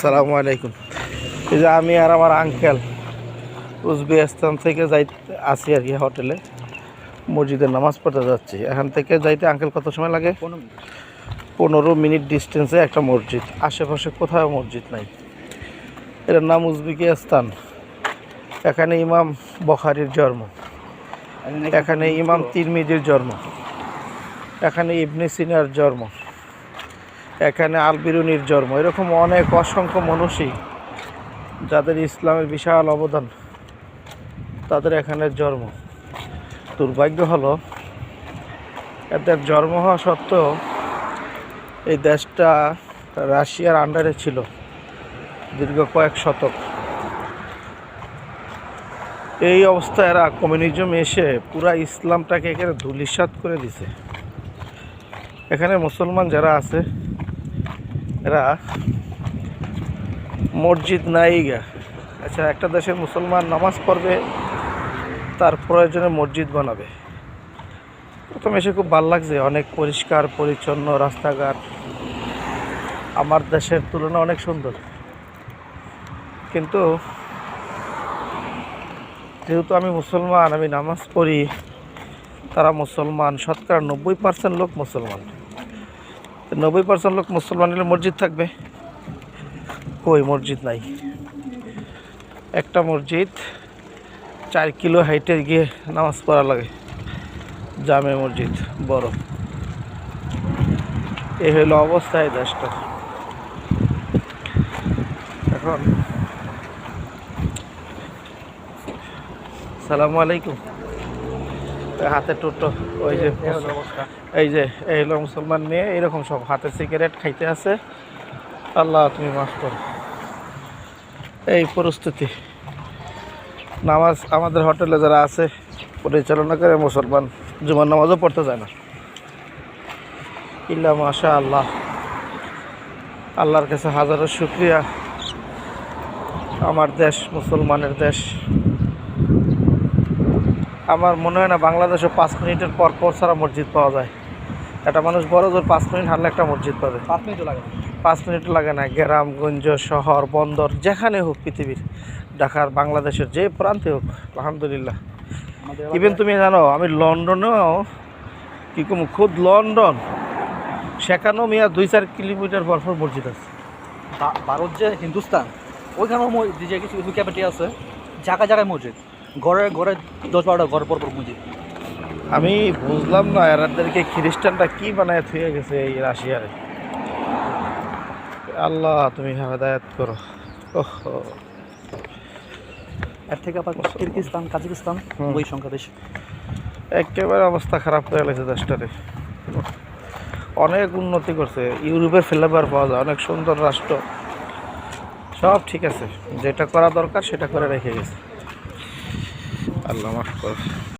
সালামু আলাইকুম। এই যে আমি আর আমার আঙ্কেল উজবেকিস্তান থেকে যাই আসি আর কি হোটেলে মসজিদে নামাজ পড়তে যাচ্ছি। এখান থেকে যাইতে আঙ্কেল কত সময় লাগে? পনেরো মিনিট। ডিস্টেন্সে একটা মসজিদ। আশেপাশে কোথাও মসজিদ নাই। এটার নাম উজবেকিস্তান। এখানে ইমাম বখারির জন্ম। এখানে ইমাম তিরমিজির জন্ম। এখানে ইবনে সিনার জন্ম। এখানে আলবিরুনির জন্ম। এরকম অনেক অসংখ্য মানুষই যাদের ইসলামের বিশাল অবদান, তাদের এখানে জন্ম। দুর্ভাগ্য হলো, এদের জন্ম হওয়া সত্ত্বেও এই দেশটা রাশিয়ার আন্ডারে ছিল দীর্ঘ কয়েক শতক। এই অবস্থায় এরা কমিউনিজম এসে পুরা ইসলামটাকে এখানে ধুলিসাৎ করে দিছে। এখানে মুসলমান যারা আছে এরা মসজিদ নাই গা আচ্ছা একটা দেশের মুসলমান নামাজ পড়বে, তার প্রয়োজনে মসজিদ বানাবে। প্রথম এসে খুব ভালো লাগছে, অনেক পরিষ্কার, পরিচ্ছন্ন রাস্তাঘাট। আমার দেশের তুলনা অনেক সুন্দর। কিন্তু যেহেতু আমি মুসলমান, আমি নামাজ পড়ি, তারা মুসলমান, শতকরা নব্বই পার্সেন্ট লোক মুসলমান। নব্বই পার্সেন্ট লোক মুসলমান হলে মসজিদ থাকবে। কই মসজিদ নাই? একটা মসজিদ, চার কিলো হাইটে গিয়ে নামাজ পড়া লাগে। জামে মসজিদ, বড়। এই হইল অবস্থা এই দেশটা এখন, সালামু আলাইকুম। হাতে টোটো ওই যে এই যে এই হলো মুসলমান মেয়ে এরকম সব হাতে সিগারেট খাইতে আছে। আল্লাহ তুমি মাফ করো। এই পরিস্থিতি নামাজ আমাদের হোটেলে যারা আছে পরিচালনা করে মুসলমান জুমার নামাজও পড়তে যায় না। ইল্লা মাশা আল্লাহ আল্লাহর কাছে হাজারো শুক্রিয়া। আমার দেশ মুসলমানের দেশ। আমার মনে হয় না বাংলাদেশে পাঁচ মিনিটের পর পর ছাড়া মসজিদ পাওয়া যায়। একটা মানুষ বড় জোর পাঁচ মিনিট হারলে একটা মসজিদ পাবে। পাঁচ মিনিট লাগে পাঁচ মিনিট লাগে না। গ্রামগঞ্জ শহর বন্দর যেখানে হোক পৃথিবীর ঢাকার বাংলাদেশের যে প্রান্তে হোক আলহামদুলিল্লাহ। ইভেন তুমি জানো আমি লন্ডনেও কি কম খুদ লন্ডন। সেখানেও মিয়া দুই চার কিলোমিটার পর পর মসজিদ আছে। ভারত যে হিন্দুস্তান ওইখানেও যে কিছু কিছু ক্যাপিটি আছে। জায়গায় জায়গায় মসজিদ। ঘরে ঘরে দশ বারোটা ঘর পর পর মসজিদ আমি বুঝলাম না এরাদেরকে খ্রিস্টানটা কি বানায় থুয়ে গেছে এই রাশিয়ারে আল্লাহ তুমি হেদায়াত করো। ওহ এর থেকে আবার কিরগিস্তান কাজাকিস্তান। ওই সংখ্যা বেশি। একেবারে অবস্থা খারাপ হয়ে গেছে দেশটারে। অনেক উন্নতি করছে ইউরোপের ফ্লেভার পাওয়া যায় অনেক সুন্দর রাষ্ট্র। সব ঠিক আছে যেটা করা দরকার সেটা করে রেখে গেছে। আল্লাহ মাফ করো